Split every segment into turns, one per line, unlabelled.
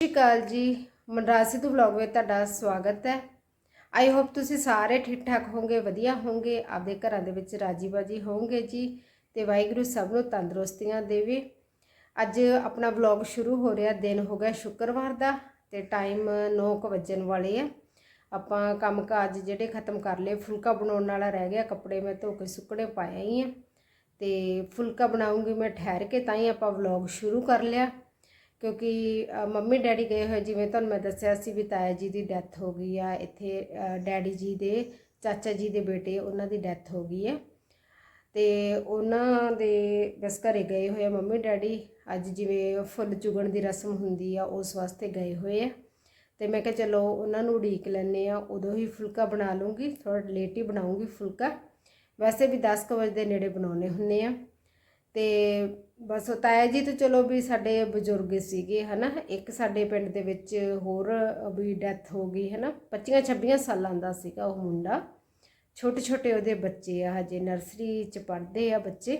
ਸਤਿ ਸ਼੍ਰੀ ਅਕਾਲ ਜੀ। ਮਨਰਾਜ ਤੋਂ ਵਲੌਗ ਵਿੱਚ ਤੁਹਾਡਾ ਸਵਾਗਤ ਹੈ। ਆਈ ਹੋਪ ਤੁਸੀਂ ਸਾਰੇ ਠੀਕ ਠਾਕ ਹੋਵੋਗੇ, ਵਧੀਆ ਹੋਵੋਗੇ, ਆਪਦੇ ਘਰਾਂ ਦੇ ਵਿੱਚ ਰਾਜੀ ਬਾਜੀ ਹੋਵੋਗੇ ਜੀ ਤੇ ਵਾਹਿਗੁਰੂ ਸਭ ਨੂੰ ਤੰਦਰੁਸਤੀਆਂ ਦੇਵੇ। ਅੱਜ ਆਪਣਾ ਵਲੌਗ ਸ਼ੁਰੂ ਹੋ ਰਿਹਾ, ਦਿਨ ਹੋ ਗਿਆ ਸ਼ੁੱਕਰਵਾਰ ਦਾ ਤੇ ਟਾਈਮ 9:00 ਵੱਜਣ ਵਾਲੇ ਆ। ਆਪਾਂ ਕੰਮਕਾਜ ਜਿਹੜੇ ਖਤਮ ਕਰ ਲਏ, ਫੁਲਕਾ ਬਣਾਉਣ ਵਾਲਾ ਰਹਿ ਗਿਆ, ਕੱਪੜੇ ਮੈਂ ਧੋ ਕੇ ਸੁੱਕਣੇ ਪਾਇਆ ਹੀ ਆ। ਤੇ ਫੁਲਕਾ ਬਣਾਉਂਗੀ ਮੈਂ ਠਹਿਰ ਕੇ, ਤਾਂ ਹੀ ਆਪਾਂ ਵਲੌਗ ਸ਼ੁਰੂ ਕਰ ਲਿਆ। ਕਿਉਂਕਿ ਮੰਮੀ ਡੈਡੀ ਗਏ ਹੋਏ ਜਿਵੇਂ ਤੁਹਾਨੂੰ ਮੈਂ ਦੱਸਿਆ ਸੀ ਵੀ ਤਾਇਆ ਜੀ ਦੀ ਡੈਥ ਹੋ ਗਈ ਆ, ਇੱਥੇ ਡੈਡੀ ਜੀ ਦੇ, ਚਾਚਾ ਜੀ ਦੇ ਬੇਟੇ ਉਹਨਾਂ ਦੀ ਡੈਥ ਹੋ ਗਈ ਹੈ ਤੇ ਉਹਨਾਂ ਦੇ ਬਸ ਘਰੇ ਗਏ ਹੋਏ ਆ ਮੰਮੀ ਡੈਡੀ। ਅੱਜ ਜਿਵੇਂ ਫੁੱਲ ਚੁਗਣ ਦੀ ਰਸਮ ਹੁੰਦੀ ਆ, ਉਸ ਵਾਸਤੇ ਗਏ ਹੋਏ ਆ। ਤੇ ਮੈਂ ਕਿਹਾ ਚਲੋ ਉਹਨਾਂ ਨੂੰ ਉਡੀਕ ਲੈਂਦੇ ਆ, ਉਦੋਂ ਹੀ ਫੁਲਕਾ ਬਣਾ ਲੂੰਗੀ ਥੋੜਾ ਲੇਟ ਹੀ ਬਣਾਉਂਗੀ ਫੁਲਕਾ। ਵੈਸੇ ਵੀ 10 ਕੁ ਵਜੇ ਦੇ ਨੇੜੇ ਬਣਾਉਣੇ ਹੁੰਨੇ ਆ। ਤੇ ਬਸ ਤਾਇਆ ਜੀ ਤਾਂ ਚਲੋ ਵੀ ਸਾਡੇ ਬਜ਼ੁਰਗ ਸੀਗੇ, ਹਨਾ? ਇੱਕ ਸਾਡੇ ਪਿੰਡ ਦੇ ਵਿੱਚ ਹੋਰ ਵੀ ਡੈਥ ਹੋ ਗਈ, ਹਨਾ? 25 26 ਸਾਲਾਂ ਦਾ ਸੀਗਾ ਉਹ ਮੁੰਡਾ। ਛੋਟੇ ਛੋਟੇ ਉਹਦੇ ਬੱਚੇ ਆ ਹਜੇ ਨਰਸਰੀ ਚ ਪੜ੍ਹਦੇ ਆ ਬੱਚੇ।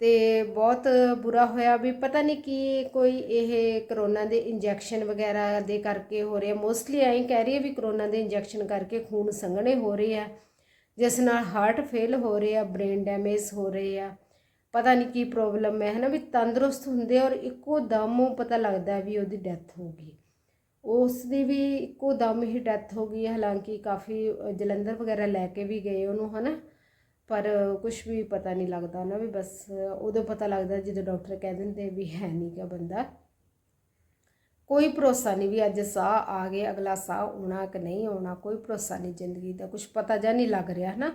ਤੇ ਬਹੁਤ ਬੁਰਾ ਹੋਇਆ ਵੀ ਪਤਾ ਨਹੀਂ ਕੀ ਕੋਈ ਇਹ ਕਰੋਨਾ ਦੇ ਇੰਜੈਕਸ਼ਨ ਵਗੈਰਾ ਦੇ ਕਰਕੇ ਹੋ ਰਿਹਾ। ਮੋਸਟਲੀ ਐਂ ਕਹਿ ਰਹੀ ਹੈ ਵੀ ਕਰੋਨਾ ਦੇ ਇੰਜੈਕਸ਼ਨ ਕਰਕੇ ਖੂਨ ਸੰਘਣੇ ਹੋ ਰਹੇ ਆ, ਜਿਸ ਨਾਲ ਹਾਰਟ ਫੇਲ ਹੋ ਰਹੇ ਆ ਬ੍ਰੇਨ ਡੈਮੇਜ ਹੋ ਰਹੇ ਆ। ਪਤਾ ਨਹੀਂ ਕੀ ਪ੍ਰੋਬਲਮ ਹੈ, ਹਨਾ ਵੀ ਤੰਦਰੁਸਤ ਹੁੰਦੇ ਔਰ ਇੱਕੋ ਦਮ ਉਹ ਪਤਾ ਲੱਗਦਾ ਵੀ ਉਹਦੀ ਡੈਥ ਹੋ ਗਈ। ਉਸ ਦੀ ਵੀ ਇੱਕੋ ਦਮ ਹੀ ਡੈਥ ਹੋ ਗਈ ਹਾਲਾਂਕਿ ਕਾਫੀ ਜਲੰਧਰ ਵਗੈਰਾ ਲੈ ਕੇ ਵੀ ਗਏ ਉਹਨੂੰ, ਹਨਾ। ਪਰ ਕੁਝ ਵੀ ਪਤਾ ਨਹੀਂ ਲੱਗਦਾ ਨਾ ਵੀ ਬਸ ਉਦੋਂ ਪਤਾ ਲੱਗਦਾ ਜਦੋਂ ਡਾਕਟਰ ਕਹਿ ਦਿੰਦੇ ਵੀ ਹੈ ਨਹੀਂ ਗਾ ਬੰਦਾ। ਕੋਈ ਭਰੋਸਾ ਨਹੀਂ ਵੀ ਅੱਜ ਸਾਹ ਆ ਗਏ ਅਗਲਾ ਸਾਹ ਆਉਣਾ ਕਿ ਨਹੀਂ ਆਉਣਾ, ਕੋਈ ਭਰੋਸਾ ਨਹੀਂ ਜ਼ਿੰਦਗੀ ਦਾ ਕੁਝ ਪਤਾ ਜਾਂ ਨਹੀਂ ਲੱਗ ਰਿਹਾ, ਹਨਾ।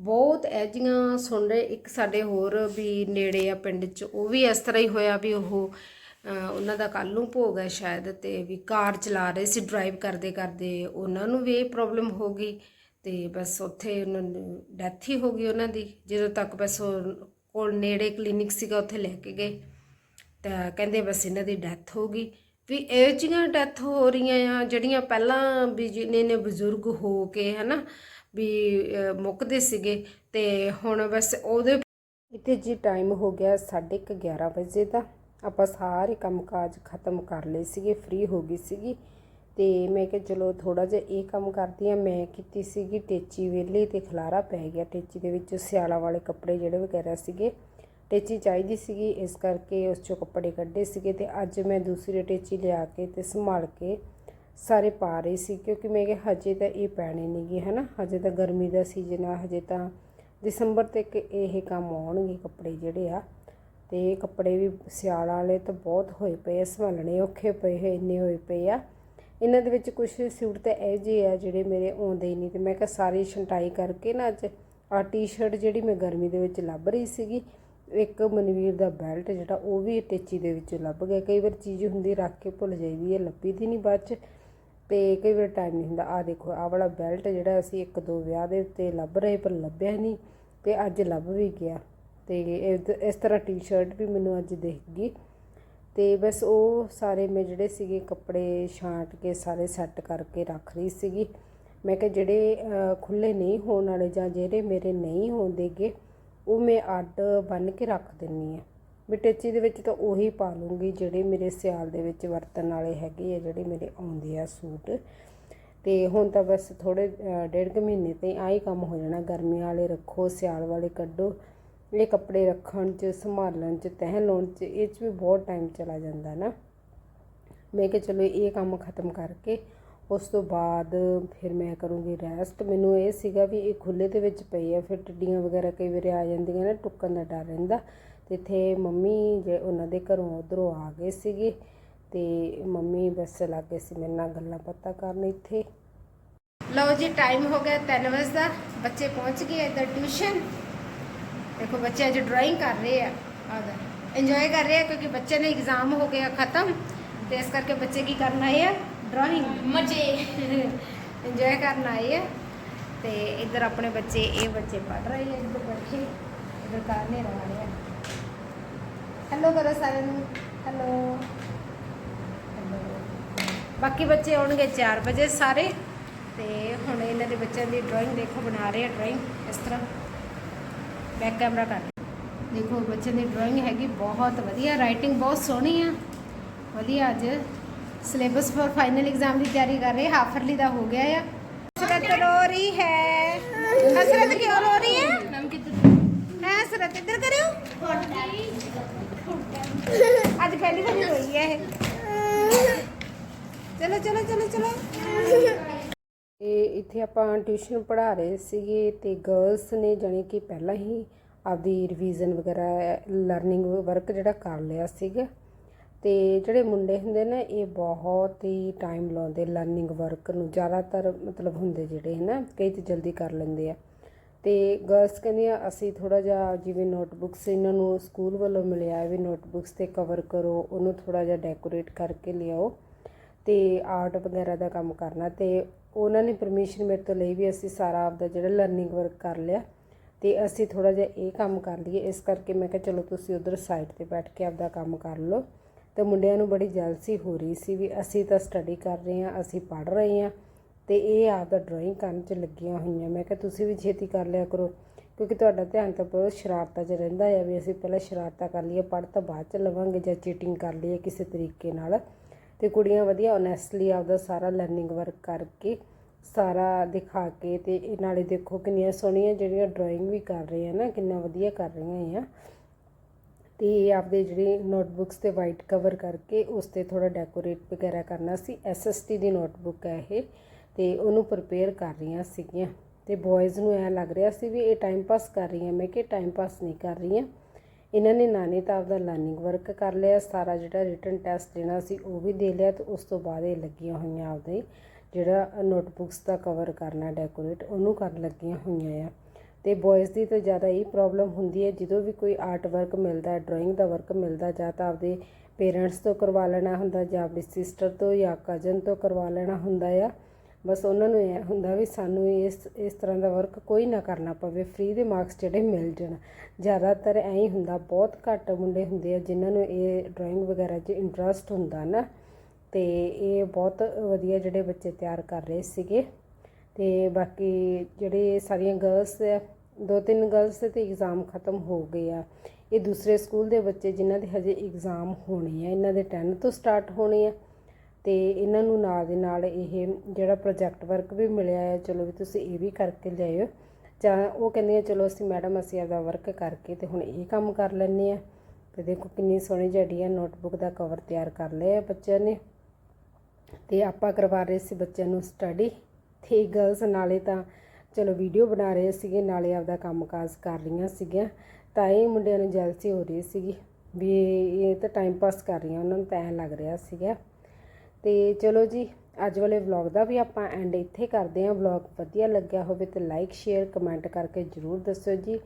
ਬਹੁਤ ਐਜੀਆਂ ਸੁਣ ਰਹੇ, ਇੱਕ ਸਾਡੇ ਹੋਰ ਵੀ ਨੇੜੇ ਆ ਪਿੰਡ 'ਚ, ਉਹ ਵੀ ਇਸ ਤਰ੍ਹਾਂ ਹੀ ਹੋਇਆ ਵੀ ਉਹ ਉਹਨਾਂ ਦਾ ਕੱਲ ਨੂੰ ਭੋਗ ਹੈ ਸ਼ਾਇਦ ਤੇ ਵੀ ਕਾਰ ਚਲਾ ਰਹੇ ਸੀ ਡਰਾਈਵ ਕਰਦੇ ਕਰਦੇ, ਉਹਨਾਂ ਨੂੰ ਵੀ ਇਹ ਪ੍ਰੋਬਲਮ ਹੋ ਗਈ ਤੇ ਬਸ ਉੱਥੇ ਉਹਨਾਂ ਨੂੰ ਡੈਥ ਹੀ ਹੋ ਗਈ ਉਹਨਾਂ ਦੀ, ਜਦੋਂ ਤੱਕ ਬਸ ਉਹ ਕੋਲ ਨੇੜੇ ਕਲੀਨਿਕ ਸੀਗਾ ਉੱਥੇ ਲੈ ਕੇ ਗਏ, ਤਾਂ ਕਹਿੰਦੇ ਬਸ ਇਹਨਾਂ ਦੀ ਡੈਥ ਹੋ ਗਈ। ਵੀ ਇਹ ਜਿਹੀਆਂ ਡੈਥ ਹੋ ਰਹੀਆਂ ਆ, ਜਿਹੜੀਆਂ ਪਹਿਲਾਂ ਵੀ ਜਿਹਨੇ ਨੇ ਬਜ਼ੁਰਗ ਹੋ ਕੇ ਹਨਾ ਵੀ ਮੁੱਕਦੇ ਸੀਗੇ ਤੇ ਹੁਣ ਬਸ ਉਹਦੇ ਇੱਥੇ ਜੀ ਟਾਈਮ ਹੋ ਗਿਆ 11:30 ਵਜੇ ਦਾ। ਆਪਾਂ ਸਾਰੇ ਕੰਮਕਾਜ ਖਤਮ ਕਰ ਲਏ ਸੀਗੇ ਫ੍ਰੀ ਹੋ ਗਈ ਸੀਗੀ। ਤੇ ਮੈਂ ਕਿਹਾ ਚਲੋ ਥੋੜਾ ਜਿਹਾ ਇਹ ਕੰਮ ਕਰਦੀ ਆ ਮੈਂ ਕੀਤੀ ਸੀਗੀ ਟੇਚੀ ਵੇਲੇ ਤੇ ਖਲਾਰਾ ਪੈ ਗਿਆ। ਟੇਚੀ ਦੇ ਵਿੱਚ ਸਿਆਲਾ ਵਾਲੇ ਕੱਪੜੇ ਜਿਹੜੇ ਵਗੈਰਾ ਸੀਗੇ, ਟੇਚੀ ਚਾਹੀਦੀ ਸੀਗੀ। ਇਸ ਕਰਕੇ ਉਸ ਚੋਂ ਕੱਪੜੇ ਕੱਢੇ ਸੀਗੇ ਤੇ ਅੱਜ ਮੈਂ ਦੂਸਰੀ ਟੇਚੀ ਲਿਆ ਕੇ ਤੇ ਸੰਭਾਲ ਕੇ ਸਾਰੇ ਪਾ ਰਹੀ ਸੀ ਕਿਉਂਕਿ ਮੈਂ ਕਿਹਾ ਹਜੇ ਤਾਂ ਇਹ ਪੈਣੇ ਨਹੀਂਗੇ ਹਨਾ? ਹਜੇ ਤਾਂ ਗਰਮੀ ਦਾ ਸੀਜ਼ਨ ਆ, ਹਜੇ ਤਾਂ ਦਸੰਬਰ ਤੱਕ ਇਹ ਕੰਮ ਆਉਣਗੇ ਕੱਪੜੇ ਜਿਹੜੇ ਆ। ਤੇ ਕੱਪੜੇ ਵੀ ਸਿਆਲ ਵਾਲੇ ਤਾਂ ਬਹੁਤ ਹੋਏ ਪਏ ਆ, ਸੰਭਾਲਣੇ ਔਖੇ ਪਏ ਹੋਏ, ਇੰਨੇ ਹੋਏ ਪਏ ਆ। ਇਹਨਾਂ ਦੇ ਵਿੱਚ ਕੁਝ ਸੂਟ ਤਾਂ ਇਹ ਜਿਹੇ ਆ ਜਿਹੜੇ ਮੇਰੇ ਆਉਂਦੇ ਹੀ ਨਹੀਂ ਤੇ ਮੈਂ ਕਿਹਾ ਸਾਰੀ ਛੰਟਾਈ ਕਰਕੇ ਨਾ ਅੱਜ ਆ ਟੀ-ਸ਼ਰਟ ਜਿਹੜੀ ਮੈਂ ਗਰਮੀ ਦੇ ਵਿੱਚ ਲੱਭ ਰਹੀ ਸੀਗੀ, ਇੱਕ ਮਨਵੀਰ ਦਾ ਬੈਲਟ ਜਿਹੜਾ ਉਹ ਵੀ ਟੇਚੀ ਦੇ ਵਿੱਚੋਂ ਲੱਭ ਗਿਆ। ਕਈ ਵਾਰ ਚੀਜ਼ ਹੁੰਦੀ ਰੱਖ ਕੇ ਭੁੱਲ ਜਾਈਦੀ ਹੈ ਲੱਭੀ ਦੀ ਨਹੀਂ ਬਾਅਦ ਚ। ਅਤੇ ਕਈ ਵਾਰ ਟਾਈਮ ਨਹੀਂ ਹੁੰਦਾ। ਆਹ ਦੇਖੋ ਆਹ ਵਾਲਾ ਬੈਲਟ ਜਿਹੜਾ ਅਸੀਂ ਇੱਕ ਦੋ ਵਿਆਹ ਦੇ ਉੱਤੇ ਲੱਭ ਰਹੇ ਪਰ ਲੱਭਿਆ ਨਹੀਂ ਅਤੇ ਅੱਜ ਲੱਭ ਵੀ ਗਿਆ। ਅਤੇ ਇਹ- ਇਸ ਤਰ੍ਹਾਂ ਟੀ-ਸ਼ਰਟ ਵੀ ਮੈਨੂੰ ਅੱਜ ਦਿਖ ਗਈ। ਅਤੇ ਬਸ ਉਹ ਸਾਰੇ ਮੈਂ ਜਿਹੜੇ ਸੀਗੇ ਕੱਪੜੇ ਛਾਂਟ ਕੇ ਸਾਰੇ ਸੈੱਟ ਕਰਕੇ ਰੱਖ ਰਹੀ ਸੀਗੀ। ਮੈਂ ਕਿਹਾ ਜਿਹੜੇ ਅਹ, ਖੁੱਲੇ ਨਹੀਂ ਹੋਣ ਵਾਲੇ ਜਾਂ ਜਿਹੜੇ ਮੇਰੇ ਨਹੀਂ ਹੁੰਦੇਗੇ ਉਹ ਮੈਂ ਅੱਡ ਬੰਨ ਕੇ ਰੱਖ ਦਿੰਨੀ ਆ। ਵੀ ਦੇ ਵਿੱਚ ਤਾਂ ਉਹੀ ਪਾ ਲੂੰਗੀ ਜਿਹੜੇ ਮੇਰੇ ਸਿਆਲ ਦੇ ਵਿੱਚ ਵਰਤਣ ਵਾਲੇ ਹੈਗੇ ਆ, ਜਿਹੜੇ ਮੇਰੇ ਆਉਂਦੇ ਆ ਸੂਟ। ਤੇ ਹੁਣ ਤਾਂ ਬਸ ਥੋੜੇ ਡੇਢ ਕੁ ਮਹੀਨੇ ਤੇ ਆਹੀ ਕੰਮ ਹੋ ਜਾਣਾ। ਗਰਮੀਆਂ ਵਾਲੇ ਰੱਖੋ, ਸਿਆਲ ਵਾਲੇ ਕੱਢੋ। ਇਹ ਕੱਪੜੇ ਰੱਖਣ 'ਚ, ਸੰਭਾਲਣ 'ਚ, ਤਹਿ ਲਾਉਣ 'ਚ, ਇਹ 'ਚ ਵੀ ਬਹੁਤ ਟਾਈਮ ਚਲਾ ਜਾਂਦਾ ਨਾ। ਮੈਂ ਕਿਹਾ ਚਲੋ ਇਹ ਕੰਮ ਖਤਮ ਕਰਕੇ ਉਸ ਤੋਂ ਬਾਅਦ ਫਿਰ ਮੈਂ ਕਰੂੰਗੀ ਰੈਸਟ ਮੈਨੂੰ ਇਹ ਸੀਗਾ ਵੀ ਇਹ ਖੁੱਲੇ ਦੇ ਵਿੱਚ ਪਈ ਆ, ਫਿਰ ਟਿੱਡੀਆਂ ਵਗੈਰਾ ਕਈ ਵਾਰੀ ਆ ਜਾਂਦੀਆਂ ਨੇ, ਟੁੱਕਣ ਦਾ ਡਰ ਰਹਿੰਦਾ। ਤੇ ਇੱਥੇ ਮੰਮੀ ਜੇ ਉਹਨਾਂ ਦੇ ਘਰੋਂ ਉਧਰੋਂ ਆ ਗਏ ਸੀਗੇ ਤੇ ਮੰਮੀ ਬਸ ਲੱਗੇ ਸੀ ਮੇਰੇ ਨਾਲ ਗੱਲਾਂ ਬਾਤਾਂ ਕਰਨ ਇੱਥੇ। ਲਓ ਜੀ ਟਾਈਮ ਹੋ ਗਿਆ 3 ਵਜੇ ਦਾ ਬੱਚੇ ਪਹੁੰਚ ਗਏ ਇੱਧਰ ਟਿਊਸ਼ਨ ਦੇਖੋ ਬੱਚੇ ਅੱਜ ਡਰਾਇੰਗ ਕਰ ਰਹੇ ਆ ਆਦਾ ਇੰਜੋਏ ਕਰ ਰਹੇ ਆ ਕਿਉਂਕਿ ਬੱਚੇ ਨੇ ਐਗਜ਼ਾਮ ਹੋ ਗਿਆ ਖਤਮ ਤੇ ਇਸ ਕਰਕੇ ਬੱਚੇ ਕੀ ਕਰਨ ਆਏ ਆ? ਡਰਾਇੰਗ
ਮਜੇ।
ਇੰਜੋਏ ਕਰਨ ਆਏ ਆ ਤੇ ਇੱਧਰ ਆਪਣੇ ਬੱਚੇ ਇਹ ਬੱਚੇ ਪੜ ਰਹੇ ਆ ਇੱਧਰ ਬੈਠੇ ਇੱਧਰ ਕਰਨੇ ਰਹੇ ਆ ਹੈਲੋ ਕਰੋ ਸਾਰਿਆਂ ਨੂੰ। ਹੈਲੋ ਬਾਕੀ ਬੱਚੇ ਆਉਣਗੇ 4 ਵਜੇ ਸਾਰੇ। ਤੇ ਹੁਣ ਇਹਨਾਂ ਦੇ ਬੱਚਿਆਂ ਦੀ ਡਰਾਇੰਗ ਦੇਖੋ ਬਣਾ ਰਹੇ ਆ ਡਰਾਇੰਗ ਇਸ ਤਰ੍ਹਾਂ। ਬੈਕ ਕੈਮਰਾ ਕਰ। ਦੇਖੋ ਬੱਚਿਆਂ ਦੀ ਡਰਾਇੰਗ ਹੈਗੀ ਬਹੁਤ ਵਧੀਆ। ਰਾਈਟਿੰਗ ਬਹੁਤ ਸੋਹਣੀ ਆ। ਵਧੀਆ ਅੱਜ ਸਿਲੇਬਸ ਫॉर ਫਾਈਨਲ ਐਗਜ਼ਾਮ ਦੀ ਤਿਆਰੀ ਕਰ ਰਹੇ ਹਾਫ ਅਰਲੀ ਦਾ ਹੋ ਗਿਆ ਆ। ਹਸਰਤ ਰੋ ਰਹੀ ਹੈ। ਹਸਰਤ ਕਿਉਂ ਰੋ ਰਹੀ ਹੈ? ਮੈਮ ਕਿੱਧਰ ਹੈ ਹਸਰਤ ਇੱਧਰ ਕਰਿਓ। ਅੱਜ ਪਹਿਲੀ ਵਾਰੀ ਇਹ। ਚਲੋ ਚਲੋ ਚਲੋ ਚਲੋ। ਇਹ ਇੱਥੇ ਆਪਾਂ ਟਿਊਸ਼ਨ ਪੜ੍ਹਾ ਰਹੇ ਸੀਗੇ ਤੇ ਗਰਲਸ ਨੇ ਜਾਣੀ ਕਿ ਪਹਿਲਾਂ ਹੀ ਆਪਦੀ ਰਿਵੀਜ਼ਨ ਵਗੈਰਾ ਲਰਨਿੰਗ ਵਰਕ ਜਿਹੜਾ ਕਰ ਲਿਆ ਸੀਗਾ। ਤੇ ਜਿਹੜੇ ਮੁੰਡੇ ਹੁੰਦੇ ਨੇ, ਇਹ ਬਹੁਤ ਹੀ ਟਾਈਮ ਲਾਉਂਦੇ ਲਰਨਿੰਗ ਵਰਕ ਨੂੰ। ਜ਼ਿਆਦਾਤਰ ਮਤਲਬ ਹੁੰਦੇ ਜਿਹੜੇ ਹੈ ਨਾ ਕਈ ਤੇ ਜਲਦੀ ਕਰ ਲੈਂਦੇ ਆ। ਤੇ ਗਰਲਸ ਕਹਿੰਦੀਆਂ ਅਸੀਂ ਥੋੜਾ ਜਿਹਾ ਜਿਵੇਂ ਨੋਟਬੁੱਕਸ ਇਹਨਾਂ ਨੂੰ ਸਕੂਲ ਵੱਲੋਂ ਮਿਲਿਆ ਵੀ ਨੋਟਬੁੱਕਸ ਤੇ ਕਵਰ ਕਰੋ, ਉਹਨੂੰ ਥੋੜਾ ਜਿਹਾ ਡੈਕੋਰੇਟ ਕਰਕੇ ਲਿਆਓ ਤੇ ਆਰਟ ਵਗੈਰਾ ਦਾ ਕੰਮ ਕਰਨਾ ਤੇ ਉਹਨਾਂ ਨੇ ਪਰਮਿਸ਼ਨ ਮੇਰੇ ਤੋਂ ਲਈ ਵੀ ਅਸੀਂ ਸਾਰਾ ਆਪਦਾ ਜਿਹੜਾ ਲਰਨਿੰਗ ਵਰਕ ਕਰ ਲਿਆ ਤੇ ਅਸੀਂ ਥੋੜਾ ਜਿਹਾ ਇਹ ਕੰਮ ਕਰ ਲਈਏ, ਇਸ ਕਰਕੇ ਮੈਂ ਕਿਹਾ ਚਲੋ ਤੁਸੀਂ ਉਧਰ ਸਾਈਡ ਤੇ ਬੈਠ ਕੇ ਆਪਦਾ ਕੰਮ ਕਰ ਲਓ। ਤੇ ਮੁੰਡਿਆਂ ਨੂੰ ਬੜੀ ਜਲਸੀ ਹੋ ਰਹੀ ਸੀ ਵੀ ਅਸੀਂ ਤਾਂ ਸਟੱਡੀ ਕਰ ਰਹੇ ਹਾਂ, ਅਸੀਂ ਪੜ੍ਹ ਰਹੇ ਹਾਂ। ਅਤੇ ਇਹ ਆਪਦਾ ਡਰਾਇੰਗ ਕਰਨ 'ਚ ਲੱਗੀਆਂ ਹੋਈਆਂ। ਮੈਂ ਕਿਹਾ, ਤੁਸੀਂ ਵੀ ਛੇਤੀ ਕਰ ਲਿਆ ਕਰੋ, ਕਿਉਂਕਿ ਤੁਹਾਡਾ ਧਿਆਨ ਤਾਂ ਬਹੁਤ ਸ਼ਰਾਰਤਾਂ 'ਚ ਰਹਿੰਦਾ ਆ ਵੀ ਅਸੀਂ ਪਹਿਲਾਂ ਸ਼ਰਾਰਤਾਂ ਕਰ ਲਈਏ, ਪੜ੍ਹ ਤਾਂ ਬਾਅਦ 'ਚ ਲਵਾਂਗੇ ਜਾਂ ਚੀਟਿੰਗ ਕਰ ਲਈਏ ਕਿਸੇ ਤਰੀਕੇ ਨਾਲ। ਅਤੇ ਕੁੜੀਆਂ ਵਧੀਆ ਓਨੈਸਟਲੀ ਆਪਦਾ ਸਾਰਾ ਲਰਨਿੰਗ ਵਰਕ ਕਰਕੇ, ਸਾਰਾ ਦਿਖਾ ਕੇ ਤੇ ਇਹ ਨਾਲੇ ਦੇਖੋ ਕਿੰਨੀਆਂ ਸੋਹਣੀਆਂ ਜਿਹੜੀਆਂ ਡਰਾਇੰਗ ਵੀ ਕਰ ਰਹੇ ਆ ਨਾ, ਕਿੰਨਾ ਵਧੀਆ ਕਰ ਰਹੀਆਂ ਆ। ਤੇ ਇਹ ਆਪਦੇ ਜਿਹੜੇ ਨੋਟਬੁੱਕਸ ਤੇ ਵਾਈਟ ਕਵਰ ਕਰਕੇ ਉਸ ਤੇ ਥੋੜਾ ਡੈਕੋਰੇਟ ਵਗੈਰਾ ਕਰਨਾ ਸੀ। ਐਸਐਸਟੀ ਦੀ ਨੋਟਬੁੱਕ ਹੈ ਇਹ। ਤੇ ਉਹਨੂੰ ਪ੍ਰਪੇਅਰ ਕਰ ਰਹੀਆਂ ਸੀਗੀਆਂ। ਤੇ ਬॉयਜ਼ ਨੂੰ ਐ ਲੱਗ ਰਿਹਾ ਸੀ ਵੀ ਇਹ ਟਾਈਮ ਪਾਸ ਕਰ ਰਹੀਆਂ। ਮੈਂ ਕਿ ਟਾਈਮ ਪਾਸ ਨਹੀਂ ਕਰ ਰਹੀਆਂ। ਇਹਨਾਂ ਨੇ ਨਾਨੀ ਤਾਂ ਆਪਦਾ ਲਰਨਿੰਗ ਵਰਕ ਕਰ ਲਿਆ। ਸਾਰਾ ਜਿਹੜਾ ਰਿਟਨ ਟੈਸਟ ਦੇਣਾ ਸੀ, ਉਹ ਵੀ ਦੇ ਲਿਆ ਤੇ ਉਸ ਤੋਂ ਬਾਅਦ ਇਹ ਲੱਗੀਆਂ ਹੋਈਆਂ ਆਪਦੇ ਜਿਹੜਾ ਨੋਟਬੁੱਕਸ ਦਾ ਕਵਰ ਕਰਨਾ ਡੈਕੋਰੇਟ ਉਹਨੂੰ ਕਰਨ ਲੱਗੀਆਂ ਹੋਈਆਂ ਆ। ਤੇ ਬॉयਜ਼ ਦੀ ਤਾਂ ਜ਼ਿਆਦਾ ਇਹ ਪ੍ਰੋਬਲਮ ਹੁੰਦੀ ਹੈ, ਜਦੋਂ ਵੀ ਕੋਈ ਆਰਟ ਵਰਕ ਮਿਲਦਾ ਡਰਾਇੰਗ ਦਾ ਵਰਕ ਮਿਲਦਾ, ਜਾਂ ਤਾਂ ਆਪਦੇ ਪੇਰੈਂਟਸ ਤੋਂ ਕਰਵਾ ਲੈਣਾ ਹੁੰਦਾ, ਜਾਂ ਆਪਣੀ ਸਿਸਟਰ ਤੋਂ ਜਾਂ ਕਜ਼ਨ ਤੋਂ ਕਰਵਾ ਲੈਣਾ ਹੁੰਦਾ ਆ। ਬਸ ਉਹਨਾਂ ਨੂੰ ਇਹ ਹੁੰਦਾ ਵੀ ਸਾਨੂੰ ਇਸ ਇਸ ਤਰ੍ਹਾਂ ਦਾ ਵਰਕ ਕੋਈ ਨਾ ਕਰਨਾ ਪਵੇ ਫ੍ਰੀ ਦੇ ਮਾਰਕਸ ਜਿਹੜੇ ਮਿਲ ਜਾਣ। ਜ਼ਿਆਦਾਤਰ ਐਂ ਹੀ ਹੁੰਦਾ, ਬਹੁਤ ਘੱਟ ਮੁੰਡੇ ਹੁੰਦੇ ਆ ਜਿਨ੍ਹਾਂ ਨੂੰ ਇਹ ਡਰਾਇੰਗ ਵਗੈਰਾ 'ਚ ਇੰਟਰਸਟ ਹੁੰਦਾ ਨਾ। ਤੇ ਇਹ ਬਹੁਤ ਵਧੀਆ ਜਿਹੜੇ ਬੱਚੇ ਤਿਆਰ ਕਰ ਰਹੇ ਸੀਗੇ। ਤੇ ਬਾਕੀ ਜਿਹੜੇ ਸਾਰੀਆਂ ਗਰਲਸ ਆ, ਦੋ ਤਿੰਨ ਗਰਲਸ ਤੇ ਐਗਜ਼ਾਮ ਖਤਮ ਹੋ ਗਏ ਆ। ਇਹ ਦੂਸਰੇ ਸਕੂਲ ਦੇ ਬੱਚੇ ਜਿਨ੍ਹਾਂ ਦੇ ਹਜੇ ਐਗਜ਼ਾਮ ਹੋਣੇ ਆ, ਇਹਨਾਂ ਦੇ 10 ਤੋਂ ਸਟਾਰਟ ਹੋਣੇ ਆ। ਅਤੇ ਇਹਨਾਂ ਨੂੰ ਨਾਲ ਦੀ ਨਾਲ ਇਹ ਜਿਹੜਾ ਪ੍ਰੋਜੈਕਟ ਵਰਕ ਵੀ ਮਿਲਿਆ ਹੈ ਚਲੋ ਵੀ ਤੁਸੀਂ ਇਹ ਵੀ ਕਰਕੇ ਲਿਆਇਓ। ਜਾਂ ਉਹ ਕਹਿੰਦੀਆਂ ਚਲੋ ਅਸੀਂ ਮੈਡਮ ਅਸੀਂ ਆਪਦਾ ਵਰਕ ਕਰਕੇ ਤੇ ਹੁਣ ਇਹ ਕੰਮ ਕਰ ਲੈਂਦੇ ਆ। ਤੇ ਦੇਖੋ ਕਿੰਨੀ ਸੋਹਣੀ ਜਿਹੜੀ ਹੈ ਨੋਟਬੁੱਕ ਦਾ ਕਵਰ ਤਿਆਰ ਕਰ ਲਿਆ ਬੱਚਿਆਂ ਨੇ। ਤੇ ਆਪਾਂ ਕਰਵਾ ਰਹੇ ਸੀ ਬੱਚਿਆਂ ਨੂੰ ਸਟੱਡੀ ਤੇ ਗਰਲਸ ਨਾਲੇ ਤਾਂ ਚਲੋ ਵੀਡੀਓ ਬਣਾ ਰਹੇ ਸੀਗੇ, ਨਾਲੇ ਆਪਦਾ ਕੰਮਕਾਜ ਕਰ ਰਹੀਆਂ ਸੀਗੀਆਂ। ਤਾਂ ਇਹ ਮੁੰਡਿਆਂ ਨੂੰ ਜੈਲਸੀ ਹੋ ਰਹੀ ਸੀਗੀ। ਵੀ ਇਹ ਤਾਂ ਟਾਈਮ ਪਾਸ ਕਰ ਰਹੀਆਂ, ਉਹਨਾਂ ਨੂੰ ਤਾਂ ਐਂ ਲੱਗ ਰਿਹਾ ਸੀਗਾ। ਤੇ ਚਲੋ ਜੀ, ਅੱਜ ਵਾਲੇ ਵਲੌਗ ਦਾ ਵੀ ਆਪਾਂ ਐਂਡ ਇੱਥੇ ਕਰਦੇ ਹਾਂ। ਵਲੌਗ ਵਧੀਆ ਲੱਗਿਆ ਹੋਵੇ ਤੇ ਲਾਈਕ ਸ਼ੇਅਰ ਕਮੈਂਟ ਕਰਕੇ ਜਰੂਰ ਦੱਸਿਓ ਜੀ।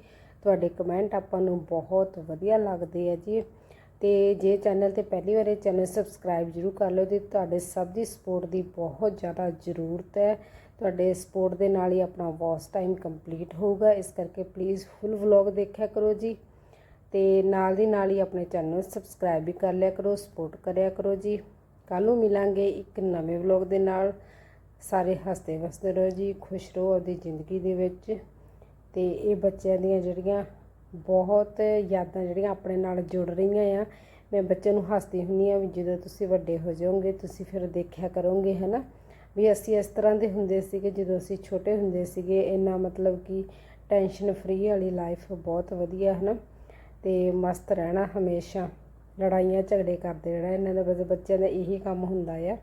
ਤੁਹਾਡੇ ਕਮੈਂਟ ਆਪਾਂ ਨੂੰ ਬਹੁਤ ਵਧੀਆ ਲੱਗਦੇ ਆ ਜੀ। ਤੇ ਜੇ ਚੈਨਲ ਤੇ ਪਹਿਲੀ ਵਾਰ ਇਹ ਚੈਨਲ ਸਬਸਕ੍ਰਾਈਬ ਜਰੂਰ ਕਰ ਲਿਓ ਤੇ ਤੁਹਾਡੇ ਸਭ ਦੀ ਸਪੋਰਟ ਦੀ ਬਹੁਤ ਜ਼ਿਆਦਾ ਜ਼ਰੂਰਤ ਹੈ। ਤੁਹਾਡੇ ਸਪੋਰਟ ਦੇ ਨਾਲ ਹੀ ਆਪਣਾ ਵਾਚ ਟਾਈਮ ਕੰਪਲੀਟ ਹੋਊਗਾ। ਇਸ ਕਰਕੇ ਪਲੀਜ਼ ਫੁੱਲ ਵਲੌਗ ਦੇਖਿਆ ਕਰੋ ਜੀ। ਤੇ ਨਾਲ ਦੀ ਨਾਲ ਹੀ ਆਪਣੇ ਚੈਨਲ ਸਬਸਕ੍ਰਾਈਬ ਵੀ ਕਰ ਲਿਆ ਕਰੋ ਸਪੋਰਟ ਕਰਿਆ ਕਰੋ ਜੀ। ਕੱਲ ਨੂੰ ਮਿਲਾਂਗੇ ਇੱਕ ਨਵੇਂ ਵਲੌਗ ਦੇ ਨਾਲ। ਸਾਰੇ ਹੱਸਦੇ ਵਸਦੇ ਰਹੋ ਜੀ, ਖੁਸ਼ ਰਹੋ ਆਪਦੀ ਜ਼ਿੰਦਗੀ ਦੇ ਵਿੱਚ। ਤੇ ਇਹ ਬੱਚਿਆਂ ਦੀਆਂ ਜਿਹੜੀਆਂ ਬਹੁਤ ਯਾਦਾਂ ਜਿਹੜੀਆਂ ਆਪਣੇ ਨਾਲ ਜੁੜ ਰਹੀਆਂ ਆ, ਮੈਂ ਬੱਚਿਆਂ ਨੂੰ ਹੱਸਦੀ ਹੁੰਦੀ ਆ ਵੀ ਜਦੋਂ ਤੁਸੀਂ ਵੱਡੇ ਹੋ ਜਾਓਗੇ, ਤੁਸੀਂ ਫਿਰ ਦੇਖਿਆ ਕਰੋਗੇ, ਹਨਾ? ਵੀ ਅਸੀਂ ਇਸ ਤਰ੍ਹਾਂ ਦੇ ਹੁੰਦੇ ਸੀਗੇ ਜਦੋਂ ਅਸੀਂ ਛੋਟੇ ਹੁੰਦੇ ਸੀਗੇ। ਇੰਨਾ ਮਤਲਬ ਕਿ ਟੈਨਸ਼ਨ ਫਰੀ ਵਾਲੀ ਲਾਈਫ ਬਹੁਤ ਵਧੀਆ, ਹਨਾ? ਤੇ ਮਸਤ ਰਹਿਣਾ ਹਮੇਸ਼ਾ। ਲੜਾਈਆਂ, ਝਗੜੇ ਕਰਦੇ ਰਹਿਣਾ, ਇਹਨਾਂ ਦਾ ਬਸ ਬੱਚਿਆਂ ਦਾ ਇਹੀ ਕੰਮ ਹੁੰਦਾ ਆ।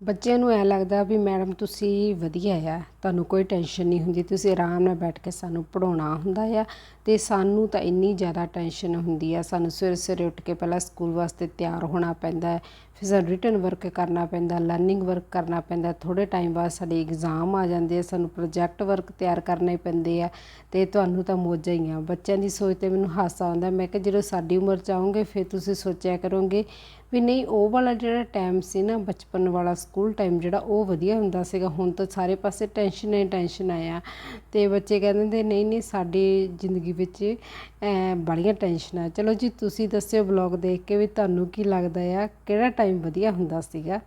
ਬੱਚਿਆਂ ਨੂੰ ਐ ਲੱਗਦਾ ਵੀ ਮੈਡਮ ਤੁਸੀਂ ਵਧੀਆ ਆ, ਤੁਹਾਨੂੰ ਕੋਈ ਟੈਨਸ਼ਨ ਨਹੀਂ ਹੁੰਦੀ, ਤੁਸੀਂ ਆਰਾਮ ਨਾਲ ਬੈਠ ਕੇ ਸਾਨੂੰ ਪੜਾਉਣਾ ਹੁੰਦਾ ਆ। ਤੇ ਸਾਨੂੰ ਤਾਂ ਇੰਨੀ ਜ਼ਿਆਦਾ ਟੈਨਸ਼ਨ ਹੁੰਦੀ ਆ। ਸਾਨੂੰ ਸਵੇਰੇ ਸਵੇਰੇ ਉੱਠ ਕੇ ਪਹਿਲਾਂ ਸਕੂਲ ਵਾਸਤੇ ਤਿਆਰ ਹੋਣਾ ਪੈਂਦਾ ਫਿਰ ਸਾਨੂੰ ਰਿਟਨ ਵਰਕ ਕਰਨਾ ਪੈਂਦਾ ਲਰਨਿੰਗ ਵਰਕ ਕਰਨਾ ਪੈਂਦਾ। ਥੋੜੇ ਟਾਈਮ ਬਾਅਦ ਸਾਡੇ ਐਗਜ਼ਾਮ ਆ ਜਾਂਦੇ ਆ। ਸਾਨੂੰ ਪ੍ਰੋਜੈਕਟ ਵਰਕ ਤਿਆਰ ਕਰਨੇ ਪੈਂਦੇ ਆ ਤੇ ਤੁਹਾਨੂੰ ਤਾਂ ਮੌਜਾਂ ਹੀ ਆ। ਬੱਚਿਆਂ ਦੀ ਸੋਚ ਤੇ ਮੈਨੂੰ ਹਾਸਾ ਆਉਂਦਾ। ਮੈਂ ਕਿਹਾ, ਜਦੋਂ ਸਾਡੀ ਉਮਰ ਚ ਆਉਂਗੇ, ਫਿਰ ਤੁਸੀਂ ਸੋਚਿਆ ਕਰੋਗੇ ਵੀ ਨਹੀਂ, ਉਹ ਵਾਲਾ ਜਿਹੜਾ ਟਾਈਮ ਸੀ ਨਾ, ਬਚਪਨ ਵਾਲਾ ਸਕੂਲ ਟਾਈਮ ਜਿਹੜਾ, ਉਹ ਵਧੀਆ ਹੁੰਦਾ ਸੀਗਾ। ਹੁਣ ਤਾਂ ਸਾਰੇ ਪਾਸੇ ਟੈਨਸ਼ਨ ਹੀ ਟੈਨਸ਼ਨ ਆਇਆ। ਤੇ ਬੱਚੇ ਕਹਿੰਦੇ ਨਹੀਂ ਨਹੀਂ, ਸਾਡੀ ਜ਼ਿੰਦਗੀ ਵਿੱਚ ਬੜੀਆਂ ਟੈਨਸ਼ਨਾਂ ਚਲੋ ਜੀ, ਤੁਸੀਂ ਦੱਸਿਓ ਬਲੋਗ ਦੇਖ ਕੇ ਵੀ ਤੁਹਾਨੂੰ ਕੀ ਲੱਗਦਾ ਆ, ਕਿਹੜਾ ਟਾਈਮ ਵਧੀਆ ਹੁੰਦਾ ਸੀਗਾ?